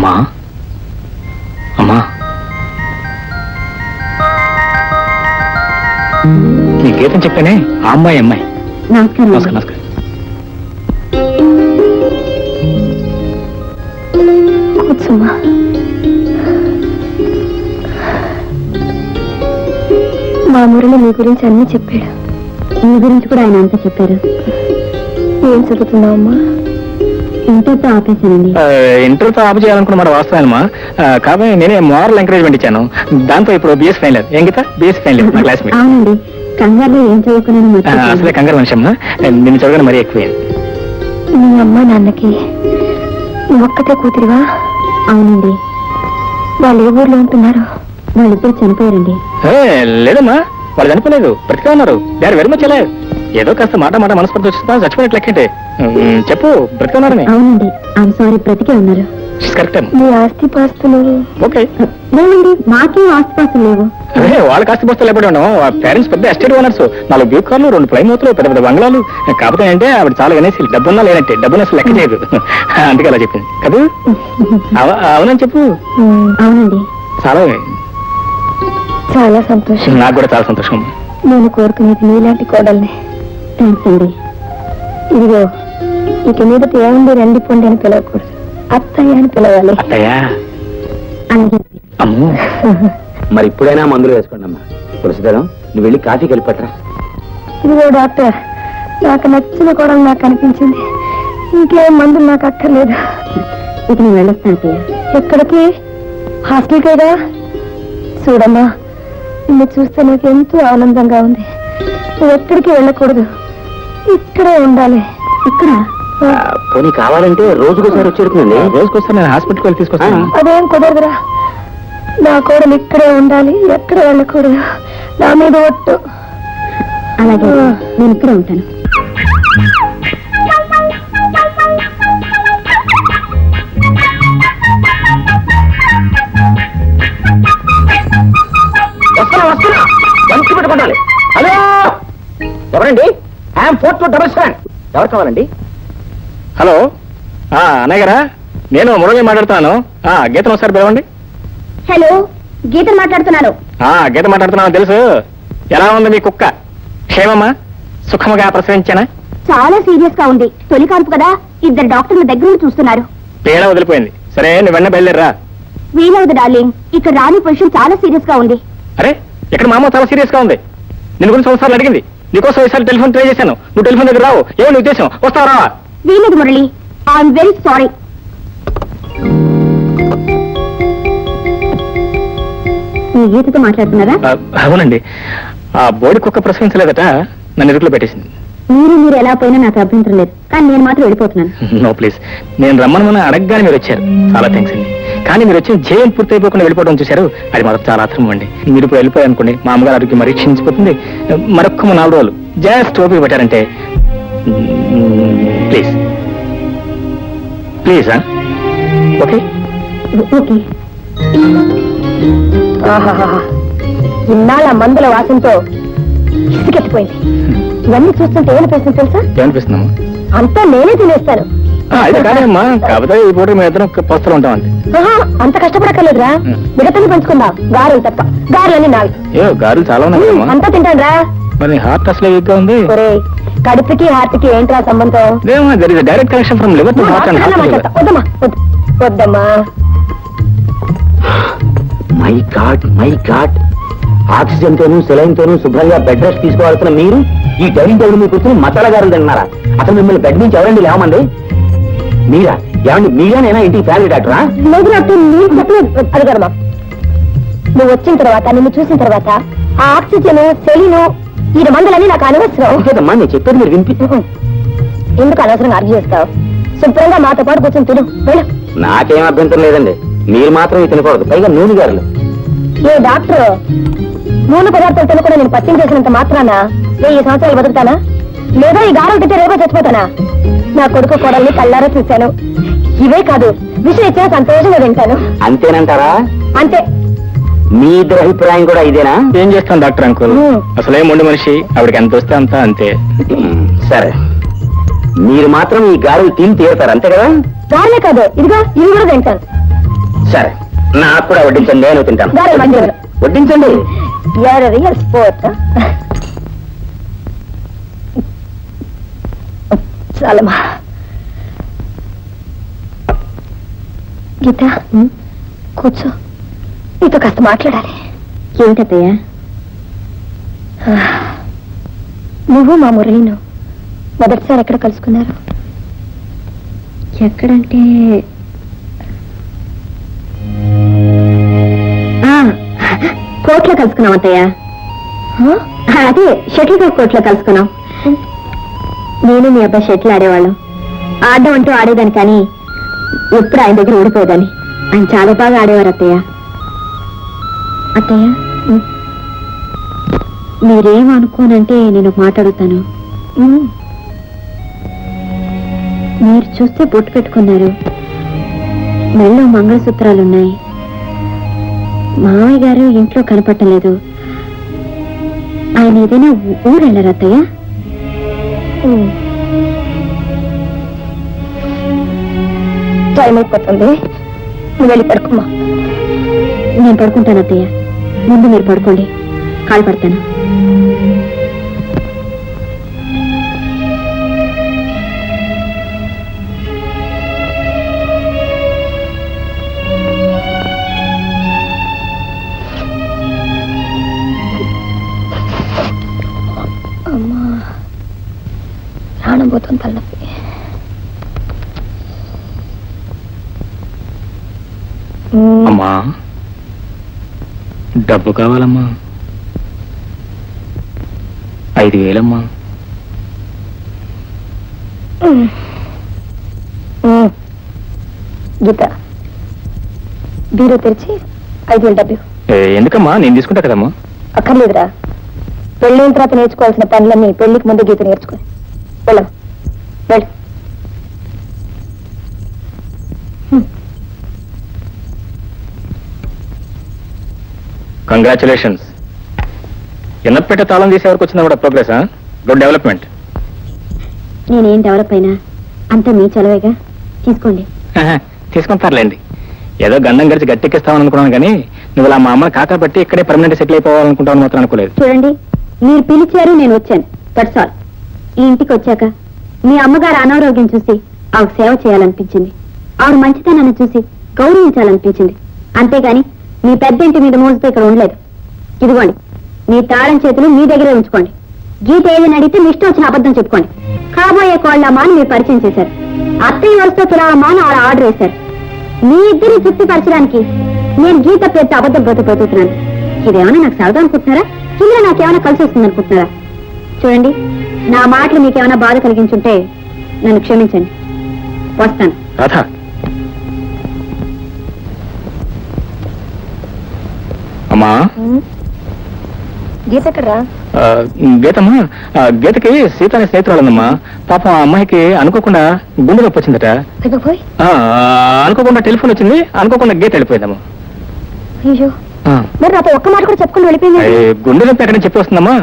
అమ్మా. అమ్మా. నీ గీతం చెప్పానే ఆ అమ్మాయి అమ్మాయి. నమస్కారం నమస్కారం నమస్కారం. కూర్చోమ్మా. మా మురళి మీ గురించి అన్ని చెప్పాడు. మీ గురించి కూడా ఆయన అంతా చెప్పారు. ఏం చదువుతున్నావమ్మా ఇంటర్తో ఆపేశానండి. ఇంటర్తో ఆపు చేయాలనుకున్న వాస్తవమా కాబట్టి నేనే మోరల్ ఎంకరేజ్మెంట్ ఇచ్చాను. దాంతో ఇప్పుడు బిఎస్ ఫైనల్ ఏం గీత? బిఎస్ ఫైనల్ నా క్లాస్మేట్ అవునండి. కంగారులో ఏం చదువుకున్నాను అసలే కంగారు మనిషి అమ్మా. నిన్ను చదవగానే మరీ ఎక్కువ. మీ అమ్మ నాన్నకి ఒక్కతే కూతురివా? అవునండి. వాళ్ళు ఏ ఊర్లో ఉంటున్నారు వాళ్ళిద్దరు చనిపోయారండి. లేదమ్మా. వాళ్ళు చనిపోలేదు. బ్రతికే ఉన్నారు. వెరీ మచ్ అలైవ్ ఏదో కాస్త మాట మాట మనస్పర్ధ వచ్చిందా చచ్చిపోయినట్లు లెక్కంటే ఉమ్, చెప్పు బ్రతికే ఉన్నారని. అవునండి. సారీ బ్రతికే ఉన్నారు. కరెక్ట్ మీ ఆస్తి పాస్తులు ఓకే లేవండి మాకేం ఆస్తిపాస్తులు లేవు. అదే వాళ్ళ కాస్త బస్తాలు లేకపోతే ఉన్నాం పేరెంట్స్ పెద్ద ఎస్టేట్ ఓనర్స్ నాలుగు బ్యూ కార్లు రెండు ప్లైమూతులు పెద్ద పెద్ద బంగ్లాలు. కాకపోతే అంటే ఆవిడ చాలా అనేసి డబ్బున్నా లేదంటే డబ్బున్న అసలు లెక్క చేయదు. అందుకే అలా చెప్పింది. కదా? అవ- అవునని చెప్పు. ఉమ్, అవునండి. చాలా. చాలా సంతోషం. నాకు కూడా చాలా సంతోషం నేను కోరుకునేది మీలాంటి కోడల్ని. థ్యాంక్స్ అండి ఇదిగో ఇక మీద ఏముంది రండి పొండి అని పిలవకూడదు. అత్తయ్య అని పిలవాలి. అత్తయ్యా? అలాగే అమ్మో. మరి ఇప్పుడైనా మందులు వేసుకోండి అమ్మా. తులసిదరం నువ్వు వెళ్ళి కాఫీకి వెళ్ళిపట్రా ఇదిగో డాక్టర్ నాకు నచ్చిన కోడలు నాకు అనిపించింది. ఇంకేం మందులు నాకు అక్కర్లేదు. ఇక నేను వెళ్ళొస్తాను ఎక్కడికి? హాస్టల్ కదా? చూడమ్మా నిన్ను చూస్తే నాకు ఎంతో ఆనందంగా ఉంది. నువ్వు ఎక్కడికి వెళ్ళకూడదు. ఇక్కడే ఉండాలి. ఇక్కడ? పోనీ కావాలంటే రోజుకోసారి వచ్చేడుతుందండి రోజుకొస్తా నేను హాస్పిటల్కి వెళ్ళి తీసుకొస్తాను. అదేం కుదరదురా. నా కోడలు ఇక్కడే ఉండాలి ఎక్కడ వెళ్ళకూడదు. నా మీద ఒట్టు. అలాగే. నేను ఇక్కడే ఉంటాను. వస్తున్నా వస్తున్నా. మంచి పెట్టుకోండి హలో? ఎవరండి? I'm four two double seven ఎవరు కావాలండి? హలో. ఆ, అన్నయ్య గారా? నేను మురళి మాట్లాడుతున్నాను. ఆ, గీతను ఒకసారి పిలవండి. హలో గీత మాట్లాడుతున్నాను. ఆ, గీత మాట్లాడుతున్నాను తెలుసు. ఎలా ఉంది మీ కుక్క? క్షేమమ్మా సుఖముగా ప్రసవించానా? చాలా సీరియస్గా ఉంది. తొలి కాన్పు కదా ఇద్దరు డాక్టర్ల దగ్గర చూస్తున్నారు. పీడ వదిలిపోయింది. సరే నువ్వు వెన్న బయలుదేరరా. వీలవదు డార్లింగ్. ఇక్కడ రాని పొజిషన్ చాలా సీరియస్గా ఉంది. అరే ఇక్కడ మా అమ్మ చాలా సీరియస్గా ఉంది. నేను గురించి సంవత్సరాలు అడిగింది. నీకోసం ఈసారి టెలిఫోన్ ట్రై చేశాను. నువ్వు టెలిఫోన్ దగ్గర రావు. ఏమో నీ ఉద్దేశం? వస్తావా రావా? వీలదు మురళి. ఐఎమ్ వెరీ సారీ మీ గీతతో మాట్లాడుతున్నారా? ఆ, అవునండి. ఆ బోడి కుక్క ప్రసవించలేదట నన్ను ఇరుకులో పెట్టేసింది. మీరు మీరు ఎలా పోయినా నాకు అభ్యంతరం లేదు. కానీ నేను మాత్రం వెళ్ళిపోతున్నాను. No please. నేను రమ్మని అడగగానే మీరు వచ్చారు. చాలా థ్యాంక్స్ అండి. కానీ మీరు వచ్చిన జయం పూర్తయిపోకుండా వెళ్ళిపోవడం చూశారు. అది మాత్రం చాలా అర్థం అండి. మీరు ఇప్పుడు వెళ్ళిపోయారు అనుకోండి మా అమ్మగారు ఆరోగ్యం మరీ క్షీణించిపోతుంది. మరొక్క నాలుగు రోజులు జస్ట్ ఓపిక పెట్టారంటే ప్లీజ్. ప్లీజ్? ఓకే. ఓకే. ఇన్నాళ్ళ మందుల వాసనతో ఇసుకెత్తిపోయింది. ఇవన్నీ చూస్తుంటే ఏమనిపిస్తుంది తెలుసా? ఏమనిపిస్తున్నాము అంతా నేనే తినేస్తాను. అయితే కాదమ్మా కాకపోతే ఈ పూట మేము ఇద్దరం పస్తులు ఉంటాం అంతే కష్టపడక్కర్లేదురా. ఉం. మిగతాని పంచుకుందాం. గారెలు తప్ప. గారెలన్నీ నావి. ఏ గారులు చాలా ఉన్నాయి. అంతా తింటాను రా మరి హార్ట్ అసలు ఉంది? కడుపుకి హార్ట్కి ఏంట్రా సంబంధం? Direct connection from liver to heart and heart. వద్దమ్మా వద్దు. వద్దమ్మా. My god my god oxygen తోను సెలైన్ తోను శుభ్రంగా బెడ్ రెస్ట్ తీసుకోవాల్సిన మీరు ఈ డైనింగ్ టేబుల్ మీద కూర్చొని మసాలా గారులు తిన్నారా అసలు మిమ్మల్ని బెడ్ నుంచి ఎవరండి లేవమండి మీరా? ఏమండి మీరా నేనా ఇంటికి ఫ్యామిలీ డాక్టరా? లేదు డాక్టర్ చెప్పలేదు. కదమ్మా నువ్వు వచ్చిన తర్వాత నిన్ను చూసిన తర్వాత ఆ ఆక్సిజన్ సెలిను ఈ మందులన్నీ నాకు అనవసరం. లేదమ్మా నేను చెప్పేది మీరు వినిపి ఎందుకు అనవసరంగా అర్జీ చేస్తావు? శుభ్రంగా మాతో పాటు కూర్చొని తిను. వెళ్ళు. నాకేం అభ్యంతరం లేదండి. మీరు మాత్రం తినకూడదు. పైగా నూనె గారులు. ఏ డాక్టర్ నూనె పదార్థాలు తినకుండా నేను పచ్చం చేసినంత మాత్రాన వెయ్యి సంవత్సరాలు బతుకుతానా? లేదా ఈ గారం తింటే రేపో చచ్చిపోతానా? నా కొడుకు కొడల్ని కళ్ళారా చూశాను. ఇవే కాదు విషయం ఇచ్చినా సంతోషంగా తింటాను అంతేనంటారా? అంతే. మీ ఇద్దరు అభిప్రాయం కూడా ఇదేనా? ఏం చేస్తాం డాక్టర్ అంకుల్. అసలే మొండి మనిషి ఆవిడకి ఎంత వస్తే అంత అంతే. సరే. మీరు మాత్రం ఈ గారెలు తిని తీరుతారు అంతే కదా? గారలే కాదు ఇదిగో ఇవి కూడా తింటాను. సరే నాకు కూడా వడ్డించండి నేను తింటాను. గారెలు వడ్డించండి. స్పోర్ట్ చాలమ్మా. గీత కూర్చో. నీతో కాస్త మాట్లాడాలి. ఏమిటత్తయ్యా నువ్వు మా మురళిను మొదటిసారి ఎక్కడ కలుసుకున్నారు? ఎక్కడంటే కోట్లో కలుసుకున్నాం అత్తయ్య అదే షటిల్ కాక్ కోట్లో కలుసుకున్నాం నేను మీ అబ్బాయి షటిల్ ఆడేవాళ్ళం. ఆడడం అంటూ ఆడేదాన్ని కానీ ఎప్పుడు ఆయన దగ్గర ఓడిపోయేదాన్ని. ఆయన చాలా బాగా ఆడేవారు అత్తయ్య. అత్తయ్య మీరేం అనుకోనంటే నేను ఒక మాట అడుగుతాను. మీరు చూస్తే బొట్టు పెట్టుకున్నారు. మెళ్ళో మంగళసూత్రాలు ఉన్నాయి. మామయ్య గారు ఇంట్లో కనపట్టలేదు ఆయన ఏదైనా ఊరు వెళ్ళారు అత్తయ్య? టైం అయిపోతుంది. నువ్వు వెళ్ళి పడుకోమా నేను పడుకుంటాను అత్తయ్య. ముందు మీరు పడుకోండి. కాలు పడతాను. పోతుంది తలనొప్పి అమ్మా డబ్బు కావాలమ్మా ఐదు వేలమ్మా మ్మ్. మ్మ్. గీత బీరో తెరిచి ఐదు వేలు డబ్బు ఎందుకమ్మా నేను తీసుకుంటా కదమ్మా అక్కర్లేదురా. పెళ్ళైన తర్వాత నేర్చుకోవాల్సిన పనులన్నీ పెళ్ళికి ముందు గీత నేర్చుకుని వెళ్ళం వెళ్ళు కంగ్రాచులేషన్స్ ఎన్నపేట తాళం తీసే వరకు వచ్చిందా కూడా ప్రోగ్రెస్ గుడ్ డెవలప్మెంట్ నేనేం డెవలప్ అయినా అంతా మీ చలవేగా? తీసుకోండి. తీసుకుంటారులేండి ఏదో గంధం గడిచి గట్టెక్కిస్తామని అనుకున్నాను కానీ నువ్వు ఇలా మా అమ్మని కాకా పెట్టి ఇక్కడే పర్మనెంట్ సెటిల్ అయిపోవాలనుకుంటాను మాత్రం అనుకోలేదు. చూడండి మీరు పిలిచారు నేను వచ్చాను. దట్స్ ఆల్ ఈ ఇంటికి వచ్చాక మీ అమ్మగారు అనారోగ్యం చూసి ఆవిడ సేవ చేయాలనిపించింది. ఆవిడ మంచితనాన్ని చూసి గౌరవించాలనిపించింది. అంతేగాని మీ పెద్దంటి మీద మోజుతో ఇక్కడ ఉండలేదు. ఇదిగోండి మీ తాళం చేతులు మీ దగ్గరే ఉంచుకోండి. గీత ఏదైనా అడిగితే మీ ఇష్టం వచ్చిన అబద్ధం చెప్పుకోండి. కాబోయే కోళ్ళమ్మా అని మీరు పరిచయం చేశారు. అత్తయ్య వరుసతో తులామా అని ఆవిడ ఆర్డర్ వేశారు. మీ ఇద్దరిని తృప్తిపరచడానికి నేను గీత పేరుతో అబద్ధం బ్రతపోతున్నాను ఇదేమైనా నాకు సరదా అనుకుంటున్నారా? ఇందులో నాకేమైనా కలిసి వస్తుంది అనుకుంటున్నారా చూడండి నా మాటలు మీకేమైనా బాధ కలిగించుంటే నన్ను క్షమించండి. వస్తాను. రాధా. అమ్మా. గీత ఎక్కడరా? ఆ, గీతమ్మా ఆ, గీతకి సీత అనే పాపం ఆ అమ్మాయికి అనుకోకుండా గుండె నొప్పి వచ్చిందట. పోయి ఆ, అనుకోకుండా టెలిఫోన్ వచ్చింది అనుకోకుండా గీత వెళ్ళిపోయిందమ్మా. అయ్యో. ఆ. మరి నాతో ఒక్క మాట కూడా చెప్పుకుని వెళ్ళిపోయింది. గుండె నొప్పి ఎక్కడ చెప్పి వస్తుందమ్మా.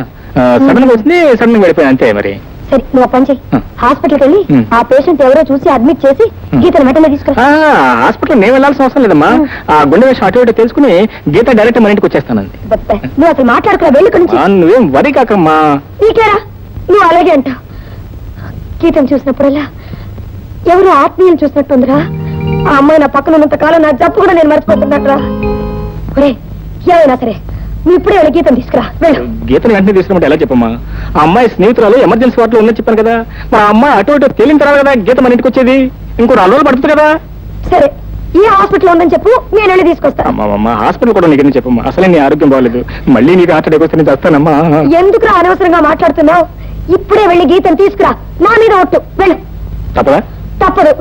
సడన్గా వచ్చింది సడన్గా వెళ్ళిపోయింది అంతే మరి. సరే నువ్వు ఒక పని చెయ్యి. హాస్పిటల్కి వెళ్ళి. ఆ పేషెంట్ ఎవరో చూసి అడ్మిట్ చేసి. గీతను వెంటనే తీసుకురా. ఆ, హాస్పిటల్ నేను వెళ్ళాల్సిన అవసరం లేదమ్మా. ఆ గుండె విషయం అటు ఇటు తెలుసుకుని గీత డైరెక్ట్ మన ఇంటికి వచ్చేస్తానండి. నువ్వు అసలు మాట్లాడుకురా వెళ్ళి నుంచి. నువ్వేం వరి కాకమ్మా. నీకేరా? నువ్వు అలాగే అంట. గీతను చూసినప్పుడల్లా ఎవరు ఆత్మీయులు చూసినట్టుందిరా. ఆ అమ్మాయి నా పక్కన ఉన్నంత కాలం నా జబ్బు కూడా నేను మర్చిపోతున్నట్రా ఒరే ఏమైనా సరే. నువ్వు ఇప్పుడే వెళ్ళి గీతం తీసుకురా. వెళ్ళు. గీతని వెంటనే తీసుకున్నట్టు ఎలా చెప్పమ్మా? ఆ అమ్మాయి స్నేహితురాలు ఎమర్జెన్సీ వార్డులో ఉందని చెప్పాను కదా. మరి ఆ అమ్మాయి అటు ఇటు తేలిన తర్వాత కదా గీత మన ఇంటికి వచ్చేది? ఇంకో నాలుగు రోజులు పడుతుంది కదా. సరే ఈ హాస్పిటల్ ఉందని చెప్పు నేను వెళ్ళి తీసుకొస్తా. అమ్మా హాస్పిటల్ కూడా నీకు చెప్పమ్మా? అసలే నీ ఆరోగ్యం బాగలేదు మళ్ళీ నీకు హార్ట్ అటాక్ వస్తే నేను చేస్తానమ్మా. ఎందుకురా అనవసరంగా మాట్లాడుతున్నావు? ఇప్పుడే వెళ్ళి గీతను తీసుకురా. నా మీద ఒట్టు. వెళ్ళు. తప్పదా? తప్పదు.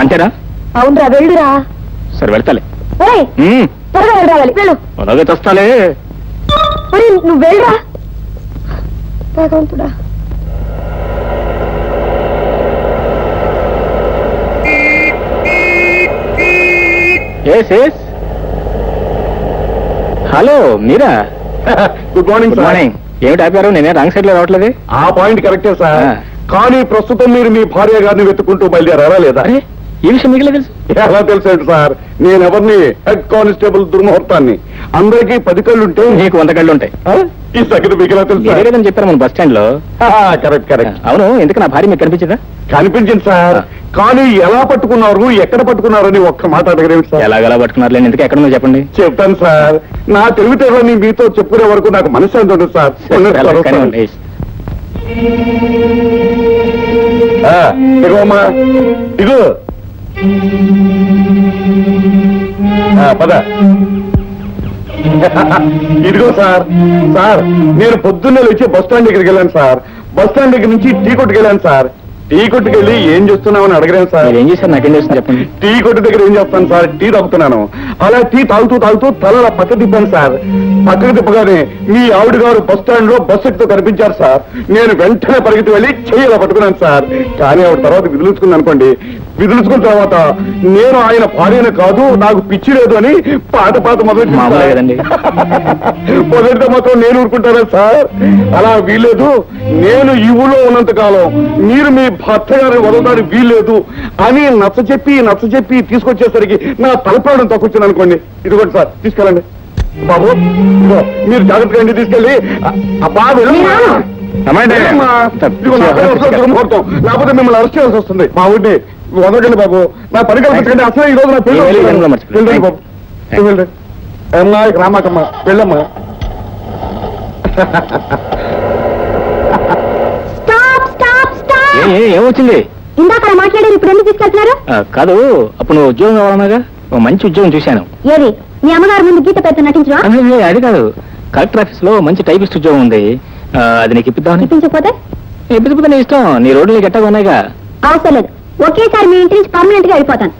అంతేనా? అవునరా వెళ్ళురా. సరే వెళ్తాలే. త్వరగా వెళ్ళి రావాలి. వెళ్ళు. అలాగే తెస్తాలే. నువ్వు వెళ్ళరా? భగవంతుడా. ఎస్ ఎస్ హలో మీరా good morning good sir morning ఏమిటి ఆపారు? నేనే రాంగ్ సైడ్లో రావట్లేదు. ఆ పాయింట్ కరెక్టే సార్. కానీ ప్రస్తుతం మీరు మీ భార్య గారిని వెతుకుంటూ బయలుదేరారా లేదా? ఈ విషయం మీకు తెలుసు? ఎలా తెలుసండి సార్? నేనెవరిని హెడ్ కానిస్టేబుల్ దుర్ముహూర్తాన్ని? అందరికీ పది కళ్ళుంటే మీకు వంద కళ్ళు ఉంటాయి? ఈ సంగతి మీకు ఎలా తెలుసు కదని చెప్పారు మన బస్ స్టాండ్లో కరెక్ట్ కరెక్ట్. అవును ఎందుకు నా భార్య మీకు కనిపించదా? కనిపించింది సార్. కానీ ఎలా పట్టుకున్నారు ఎక్కడ పట్టుకున్నారు అని ఒక్క మాట అడగరేమి సార్. ఎలాగలా పట్టుకున్నారు ఎందుకు ఎక్కడ చెప్పండి? చెప్తాను సార్. నా తెలివితేటలని మీతో చెప్పుకునే వరకు నాకు మనశ్శాంతి ఉంటుంది సార్? ఇదిగో అమ్మా. ఇదిగో. ఆ, పద. ఇదిగో సార్ సార్ నేను పొద్దున్నే లేచి బస్ స్టాండ్ దగ్గరికి వెళ్ళాను సార్. బస్ స్టాండ్ దగ్గర నుంచి టీ కొట్టుకు వెళ్ళాను సార్. టీ కొట్టుకు వెళ్ళి ఏం చేస్తున్నామని అడగలేను సార్. ఏం చేశారు? నాకేం చేస్తుంది చెప్పండి. టీ కొట్టు దగ్గర ఏం చేస్తాను సార్? టీ తాగుతున్నాను. అలా టీ తాగుతూ తాగుతూ తల పక్క తిప్పాను సార్. పక్కకు తిప్పగానే మీ ఆవిడ గారు బస్ స్టాండ్లో బస్ ఎక్కుతూ కనిపించారు సార్. నేను వెంటనే పరిగెత్తి వెళ్ళి చెయ్యి ఇలా పట్టుకున్నాను సార్. కానీ ఆవిడ తర్వాత విదిలించుకుంది అనుకోండి. విదిలించుకున్న తర్వాత నేను ఆయన భార్యను కాదు నాకు పిచ్చి లేదు అని పాట పాట మొదలు. మొదటితో మాత్రం నేను ఊరుకుంటారా సార్? అలా వీల్లేదు. నేను ఈ ఊళ్ళో ఉన్నంత కాలం మీరు మీ భర్త గారిని వదలడానికి వీల్లేదు అని నచ్చ చెప్పి నచ్చ చెప్పి తీసుకొచ్చేసరికి నా తలపడం తక్కువచ్చింది అనుకోండి. ఇదిగోండి సార్ తీసుకెళ్ళండి. బాబు ఇదిగో, మీరు జాగ్రత్తగా ఇంటికి తీసుకెళ్ళి అబ్బా దుర్ముహూర్తం. లేకపోతే మిమ్మల్ని అరెస్ట్ చేయాల్సి వస్తుంది. మా ఊరిని వదలకండి బాబు. నా పని కల్పించకండి అసలు ఈ రోజు నా పెళ్ళి. వెళ్ళండి బాబు. వెళ్ళండి అమ్మా రామాకమ్మా వెళ్ళమ్మా. స్టాప్ స్టాప్ స్టాప్ ఏ- ఏ- ఏమొచ్చింది ఇందాక అలా మాట్లాడారు ఇప్పుడు ఎందుకు తీసుకెళ్తున్నారు? కాదు అప్పుడు నువ్వు ఉద్యోగం కావాలన్నాగా? ఓ మంచి ఉద్యోగం చూశాను. ఏది? మీ అమ్మగారు ముందు గీత పెద్ద నటించరా? అదే, అది కాదు. కలెక్టర్ ఆఫీస్లో మంచి టైపిస్ట్ ఉద్యోగం ఉంది. అది నీకు ఇప్పిద్దామని? నటించకపోతే ఇప్పిపోతే నీ ఇష్టం. నీ రోడ్లు గట్టగా ఉన్నాయిగా. అవసరం లేదు. ఒకేసారి మీ ఇంటి నుంచి పర్మనెంట్గా వెళ్ళిపోతాను.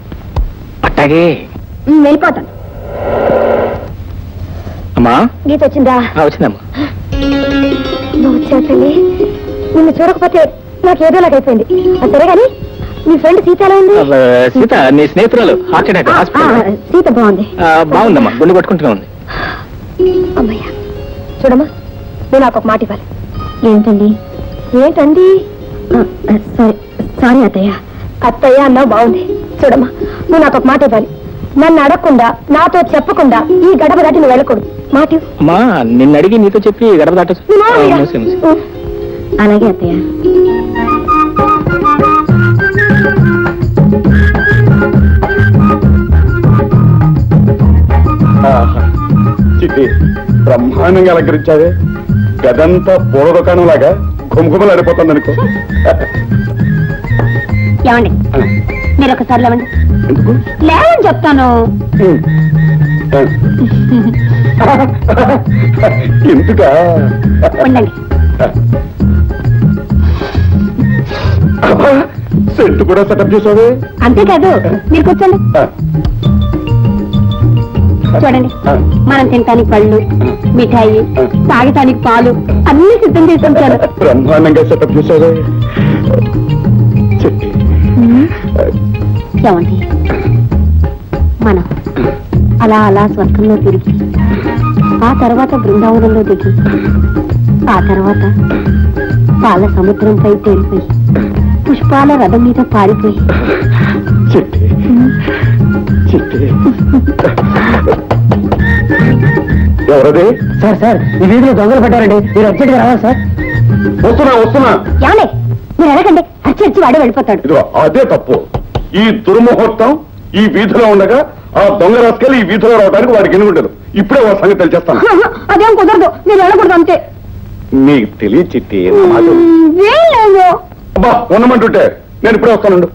అట్టాగే. ఉమ్, వెళ్ళిపోతాను. అమ్మా. గీత వచ్చిందా? ఆ, వచ్చిందమ్మా. నువ్వు వచ్చావు తల్లి. నిన్ను చూడకపోతే నాకు ఏదోలాగా అయిపోయింది. అది సరే కానీ నీ ఫ్రెండ్ సీత ఎలా ఉంది సీత నీ స్నేహితురాలు హార్ట్ అటాక్ ఆ, ఆ, హాస్పిటల్ సీత బాగుంది. బాగుందమ్మా గుండె కొట్టుకుంటూనే ఉంది. అమ్మయ్య చూడమ్మా నువ్వు నాకు ఒక మాట ఇవ్వాలి. ఏంటండి? ఏంటండి? సారీ సారీ అత్తయ్య. అత్తయ్య అన్నావు బాగుంది. చూడమ్మా నువ్వు నాకు ఒక మాట ఇవ్వాలి. నన్ను అడగకుండా నాతో చెప్పకుండా ఈ గడప దాటి నువ్వు వెళ్ళకూడదు. మాట. అమ్మా నిన్ను అడిగి నీతో చెప్పి గడప దాట. అలాగే అత్తయ్య. చిట్టి బ్రహ్మాండంగా అలంకరించావే. గదంతా పూల దుకాణం లాగా ఆడిపోతుంది అనుకో ఏమండి? మీరు ఒకసారి లేవండి. లేవని చెప్తాను. ఎందుకా? ఉండండి. సెట్ కూడా సెటప్ చేసావే? అంతేకాదు మీరు కూర్చోండి. చూడండి. మనం తినటానికి పళ్ళు మిఠాయి తాగటానికి పాలు అన్ని సిద్ధం చేసి ఉంచాను. బ్రహ్మాండంగా సెటప్ చేసావే. ఏమండి? మనం అలా అలా స్వర్గంలో తిరిగి ఆ తర్వాత బృందావనంలో దిగి ఆ తర్వాత పాల సముద్రంపై తేలిపోయి పుష్పాల రథం మీద పారిపోయి. చిట్టి. చిట్టి. ఎవరది? సార్ సార్ ఈ వీధిలో దొంగలు పట్టారండి మీరు అర్జెంట్గా రావాలి సార్. వస్తున్నా వస్తున్నా. ఏమండి? మీరు అడగండి. వచ్చి వాడే వెళ్ళిపోతాడు. ఇదిగో అదే తప్పు. ఈ దుర్ముహూర్తం ఈ వీధిలో ఉండగా ఆ దొంగ రాసుకెళ్ళి ఈ వీధిలో రావడానికి వాడికి ఎన్ని ఉండదు. ఇప్పుడే వాడి సంగతి తెలిచేస్తాను అదేం కుదరదు. మీరు వెళ్ళకూడదు అంతే. నీకు తెలియ చిట్టి నా మాట విను. వీళ్ళేమో అబ్బా ఉండమంటుంటే నేను ఇప్పుడే వస్తానండు.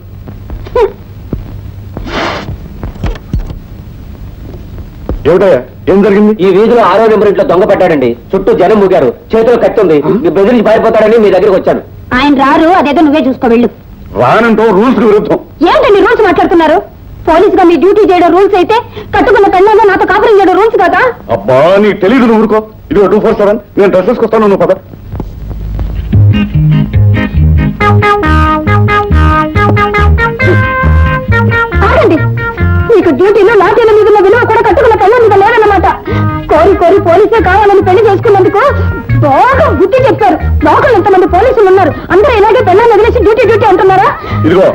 ఏమిటయ్యా ఏం జరిగింది? ఈ వీధిలో ఆరో నెంబర్ ఇంట్లో దొంగ పట్టాడండి. చుట్టూ జనం మూగారు. చేతిలో కత్తి ఉంది. మీ బెదిరించి పారిపోతాడని మీ దగ్గరికి వచ్చాను. ఆయన రారు అదేదో నువ్వే చూసుకో వెళ్ళు. రానంటూ రూల్స్ విరుద్ధం. ఏంటండి రూల్స్ మాట్లాడుతున్నారు? పోలీస్గా మీ డ్యూటీ చేయడం రూల్స్ అయితే కట్టుకున్న పెళ్ళగా నాతో కాపురం చేయడం రూల్స్ కదా? అబ్బా నీకు తెలియదు నువ్వు ఊరుకో. ఇది టూ ఫోర్ సెవెన్ నేను డ్రెస్సెస్కి వస్తాను నువ్వు పద. ఆగండి. మీకు డ్యూటీలో లాఠీల మీద విలువ కూడా కోరి కోరి పోలీసే కావాలని పెళ్ళి చేసుకున్నందుకు బాగా బుద్ధి చెప్పారు. లోకల్ ఎంతమంది పోలీసులు ఉన్నారు? అందరూ ఇలాగే పెళ్ళాన్ని వదిలేసి డ్యూటీ డ్యూటీ అంటున్నారా? ఇదిగో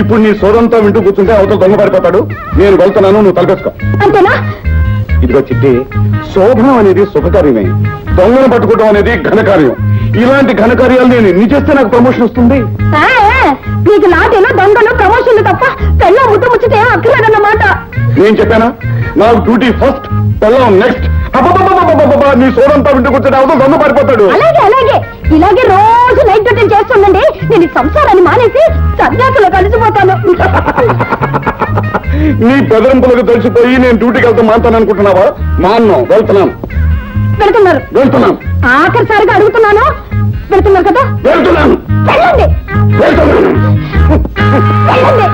ఇప్పుడు నీ సోదంతా వింటూ కూర్చుంటే అవతల దొంగ పడిపోతాడు. నేను వెళ్తున్నాను నువ్వు తలపేసుకో అంతేనా? ఇదిగో చిట్టి శోభనం అనేది శుభకార్యమే. దొంగను పట్టుకోవడం అనేది ఘనకార్యం. ఇలాంటి ఘనకార్యాలు నేను ఎన్ని చేస్తే నాకు ప్రమోషన్ వస్తుంది? నీకు లాటేను దొంగలు ప్రమోషన్లు తప్ప పెళ్ళ ముట్టు ముచ్చితే అక్కర్లేదన్నమాట? నేను చెప్పానా? నాకు డ్యూటీ ఫస్ట్ పెళ్ళం నెక్స్ట్ నీ సోదంతా వింటూ కూర్చుంటే అవతల దొంగ పడిపోతాడు అలాగే అలాగే. ఇలాగే రోజు నైట్ డ్యూటీ చేస్తుండండి. నేను ఈ సంసారాన్ని మానేసి సన్యాసులో కలిసిపోతాను. నీ బెదరింపులకు తెలిసిపోయి నేను డ్యూటీకి వెళ్తా మానుతాను అనుకుంటున్నావా? మాన్నం వెళ్తున్నాను. వెళ్తున్నారు. వెళ్తున్నాను. ఆఖరిసారిగా అడుగుతున్నాను. వెళ్తున్నారు కదా? వెళ్తున్నాను. వెళ్ళండి. వెళ్తున్నాను. వెళ్ళండి.